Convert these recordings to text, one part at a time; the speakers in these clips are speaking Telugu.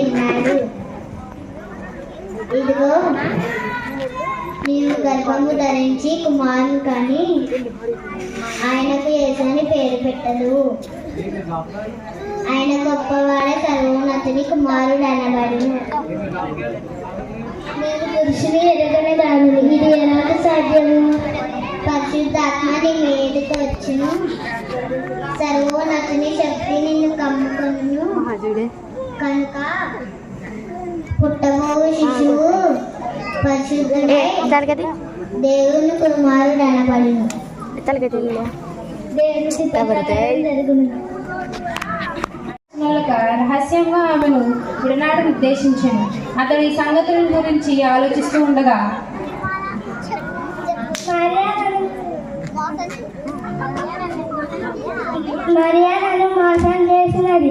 ఉన్నాడు. ఇదిగో నీవు గర్భము ధరించి కుమారుడు కానీ ఆయనకు యేసని పేరు పెట్టదు. ఆయన గొప్పవాడ సర్వోన్నతుని కుమారుడు అనబడును. నేను పురుషుని ఎరగని దానిని ఇది ఎలాగ సాధ్యము? పరిశుద్ధాత్మ నీ మీదకి వచ్చును. సర్వోన్నతుని శక్తి నిన్ను కమ్ముకొను కనుక పుట్టబోవు శిశువు పరిశుద్ధుడై దేవుని కుమారుడు అనబడును. రహస్యంగా ఆమెను విడనాడు ఉద్దేశించాను. అతడు ఈ సంగతుల గురించి ఆలోచిస్తూ ఉండగా మరియా నన్ను మోసం చేసినది.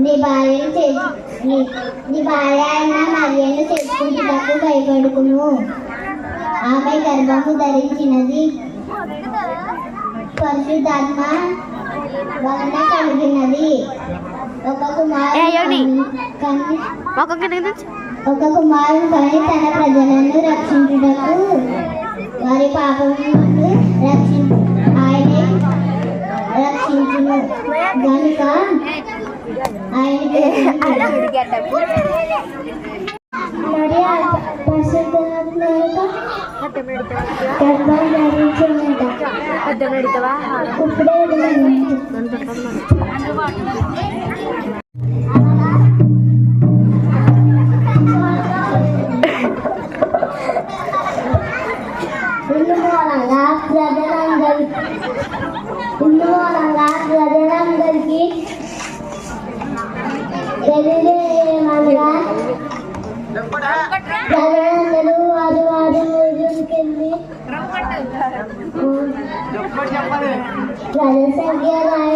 నీ భార్యను చేసి నీ- భార్య అయిన మరియను చేసుకుంటుటకు భయపడుకును. ఆమె గర్భము ధరించినది. పరిశుద్ధాత్మ వలన కలిగినది. ఒక. కుమారుడు ఒక కుమారుడు కానీ తన ప్రజలను రక్షించుటకు వారి పాపం నుండి రక్షి ఆయనే రక్షించును కనుక ఆయనకి మరి ఆ పరిశుద్ధాత్మ గర్భం ధరించినట ఇప్పుడే Cari 呢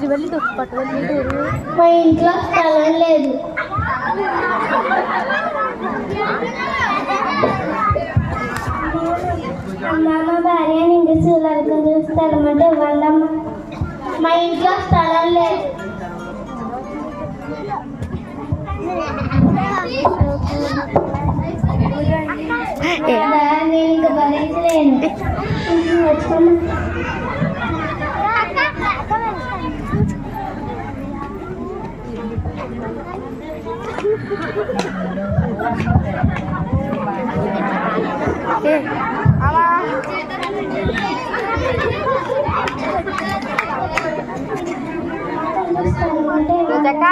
మా ఇంట్లో స్థలం లేదు. అమ్మమ్మ భార్య నిండు చూడలకు స్థలం అంటే ఇవ్వండమ్మ. మా ఇంట్లో స్థలం లేదు. నేను ఇంక భరించలేను. వచ్చుకోమ్మా రోజక్క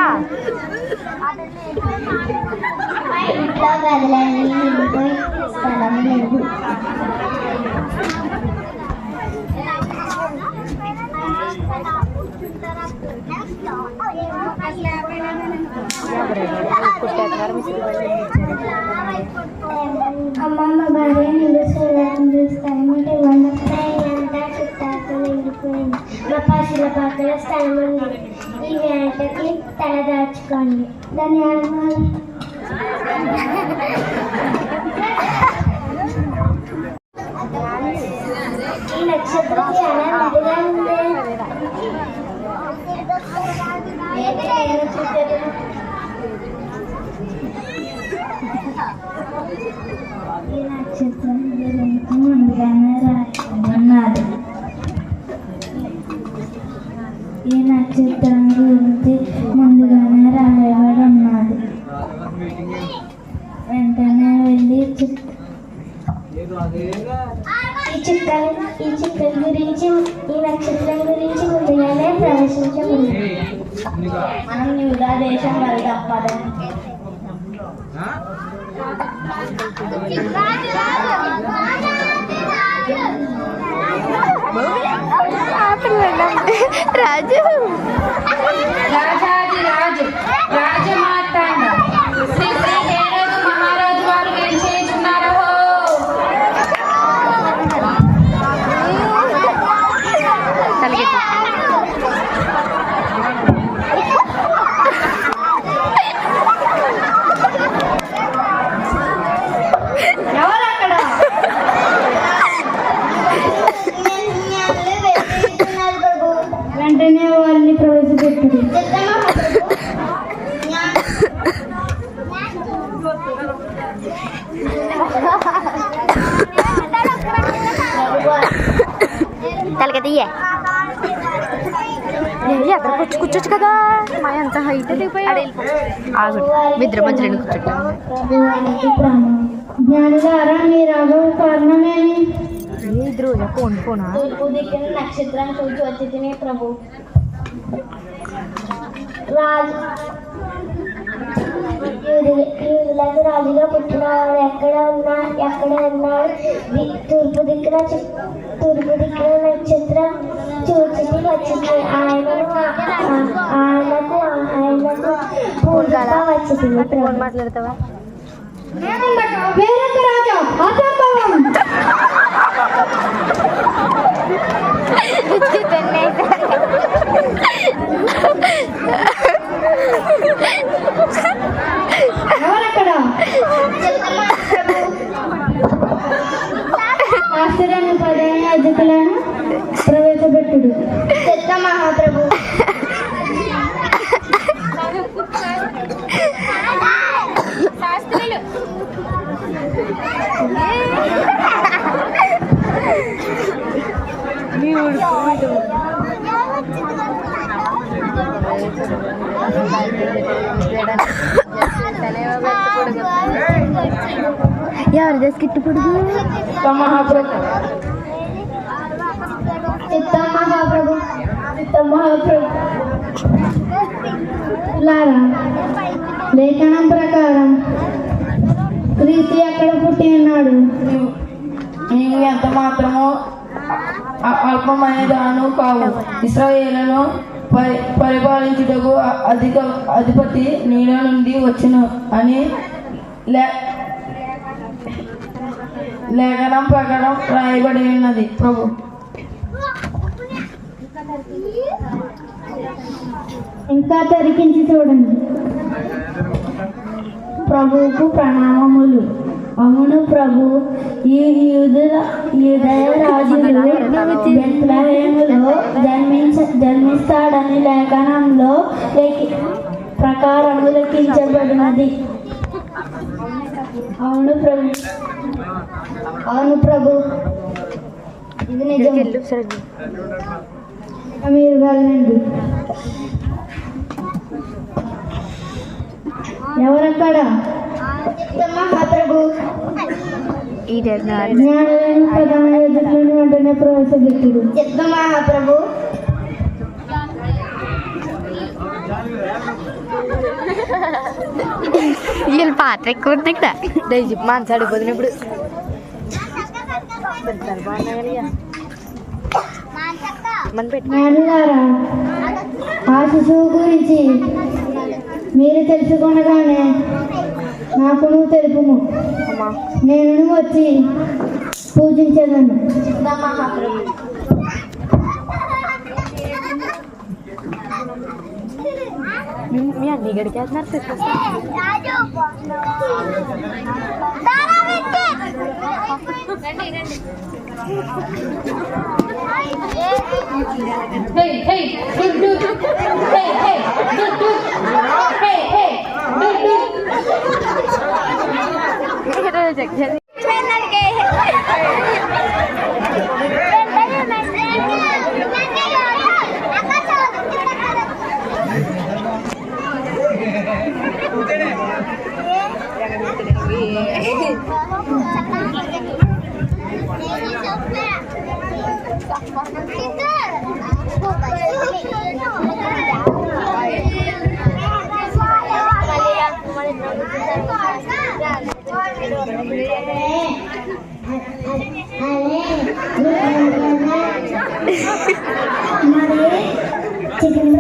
ఇంట్లో గదులన్నీ నిండిపోయి స్థలం లేదు. అమ్మమ్మ భార్య స్థలం అంటే వంద వెళ్ళిపోయింది. మా పశువుల పక్కన స్థలం ఉంది. ఈ వేటకి తల దాచుకోండి. ధన్యవాదాలు. ఈ నక్షత్రం చాలా పెద్దగా ఉంది ఏ నక్షత్రం? ఈ నక్షత్రం గురించి ముందుగానే రాయబడి ఏ నక్షత్రం గురించి ముందుగానే రాయబడి ఉన్నది వెంటనే వెళ్ళి ఈ చిత్రం ఈ చిత్రం గురించి ఈ నక్షత్రం గురించి ముందుగానే ప్రవేశించముంది మనం యూదా దేశం వల్ల వెళ్దాం పదండి రాజు రాజాది రాజు రాజమార్తాండ కూర్చోచ్చు కదా. మా ఎంత హైట్ ఆగు మధ్యలో కూర్చుంటాం ఇద్దరు తూర్పు దిక్కున నక్షత్రం చూచి వచ్చి తినే ప్రభు రాజు యూదులకు రాజుగా పుట్టినవాడు ఎక్కడ ఉన్నా ఎక్కడ ఉన్నాడు తూర్పు దిక్కున తూర్పు దిక్కున నక్షత్రం చూచి వచ్చింది ఆయనను ఆ- ఆయనకు ఆయనకు పూజగా వచ్చింది మాట్లాడతావా వేరొక రాజా అసంభవం ఎవరక్కడ ఆశ్చర్యాన్ని పదైన అధికులను ప్రవేశపెట్టుడు చెత్త మహాప్రభు ఎవరి దశకిట్టు పొడుగు మహాప్రభు చిత్త మహాప్రభు చిత్త మహాప్రభు లారా లేఖనం ప్రకారం క్రీస్తు ఎక్కడ పుట్టి ఉన్నాడు? నీవు ఎంత మాత్రమో అల్పమైన దాను కావు. ఇస్రాయేలను పరి పరిపాలించుటకు అధిక అధిపతి నీళ్ళ నుండి వచ్చును అని లే లేఖనం ప్రకారం రాయబడి ఉన్నది. ప్రభు. ఇంకా తరికించి చూడండి. ప్రభువుకు ప్రణామములు. అవును ప్రభు ఈ యూదుల యూదయ రాజులు బెత్లహేములో జన్మించ జన్మిస్తాడని లేఖనంలో లేఖి ప్రకారము లెక్కించబడినది. అవును ప్రభు. అవును ప్రభు. ఇది నిజం. వెళ్ళు సరే మీరు వెళ్ళండి. ఎవరక్కడ? మహాప్రభు వెంటనే ప్రవేశపెట్టుడు చిత్త వీళ్ళు పాత్ర ఎక్కువ ఉంది ఇక్కడ డైజీ ఆ శిశువు గురించి మీరు తెలుసుకొనగానే నాకు నువ్వు తెలుపుము అమ్మా నేను వచ్చి పూజించదను మహాప్రభు మీ- మీ అన్ని గడికి వెళ్తున్నారు తీసుకొస్తా Hey, hey, do, do, do. Hey, hey, do, do. Hey, เ天 chicken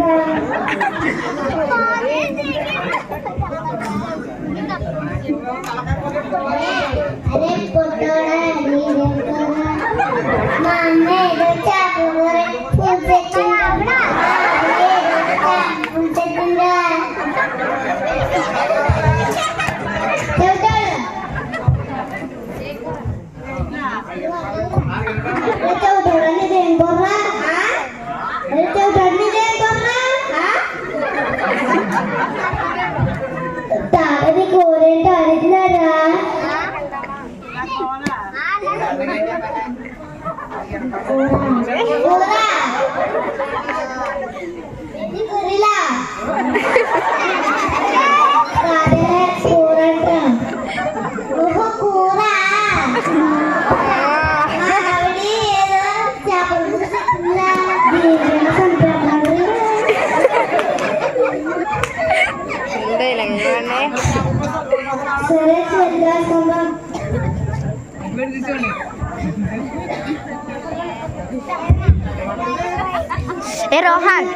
ఏ రోహన్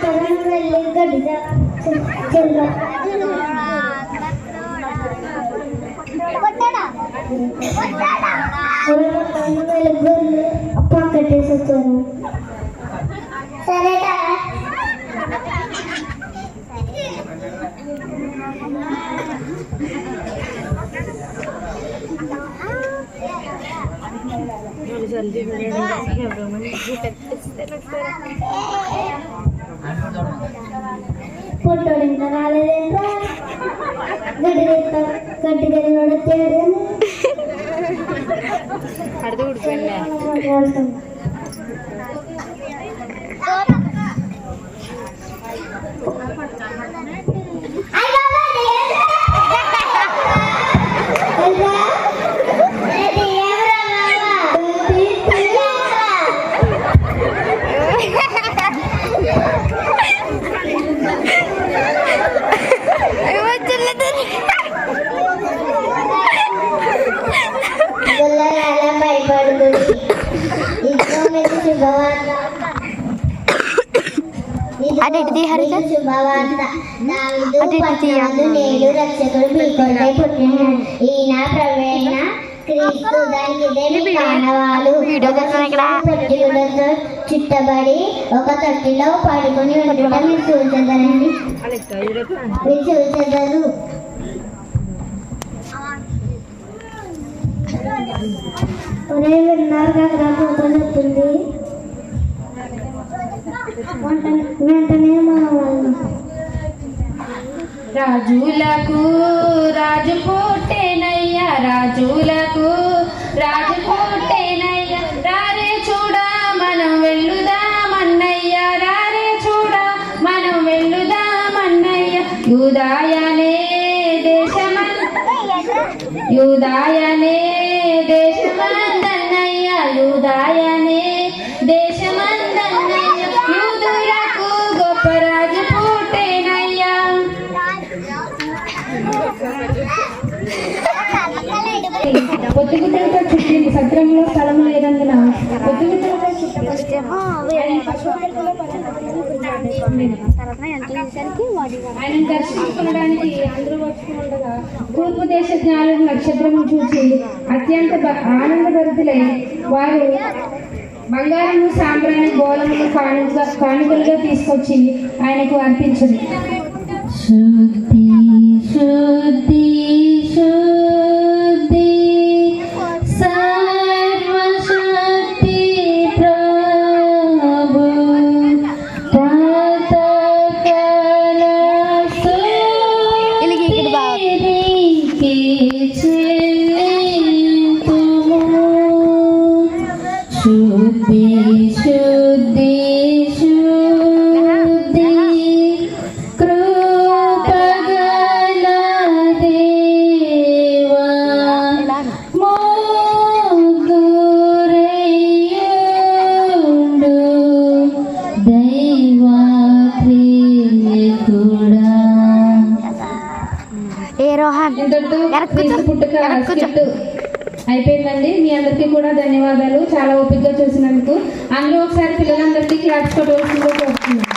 వెళ్ళి గడిద చెల్లు போட்டோ எடுத்த நாள் என்றால் கட்டுகளோட தேடு அடுத்து கொடுக்கல I love it. పట్టణమందు నేడు రక్షకుడు మీ కొరకై పుట్టినాడు ఈయన ప్రవేణ క్రీస్తు. దానికి కానవాలు చుట్టబడి ఒక తొట్టిలో పడుకొని ఉండటం మీరు చూచదరండి మీరు చూచదరు ఒరే విన్నారు కదా ఫోటో చెప్తుంది వెంటనే మా వాళ్ళు రాజులకు రాజు పుట్టేనయ్యా రాజులకు రాజు పుట్టేనయ్యా రారే చూడా మనం వెళ్ళుదామన్నయ్యా రారే చూడా మనం వెళ్ళుదామన్నయ్యా. యూదాయనే దేశమన్ యూదాయనే దేశమందన్నయ్యా యూదాయనే పొద్దుగుడ్డలతో చుట్టింది సత్రంలో స్థలం లేనందున ఆయన దర్శించుకోవడానికి అందరూ తూర్పు దేశ జ్ఞానులు నక్షత్రము చూసి అత్యంత ఆనందభరితులై వారు బంగారము సాంబ్రాన్ని గోళములు కానుక కానుకలుగా తీసుకొచ్చి ఆయనకు అర్పించింది శుద్ధి శుద్ధి క్రీస్తు పుట్టుక. స్కిట్ అయిపోయిందండి. మీ అందరికీ కూడా ధన్యవాదాలు. చాలా ఓపికగా చూసినందుకు. అందరూ ఒకసారి పిల్లలందరికీ క్లాప్స్ కొట్టవలసిందిగా కోరుతున్నాను.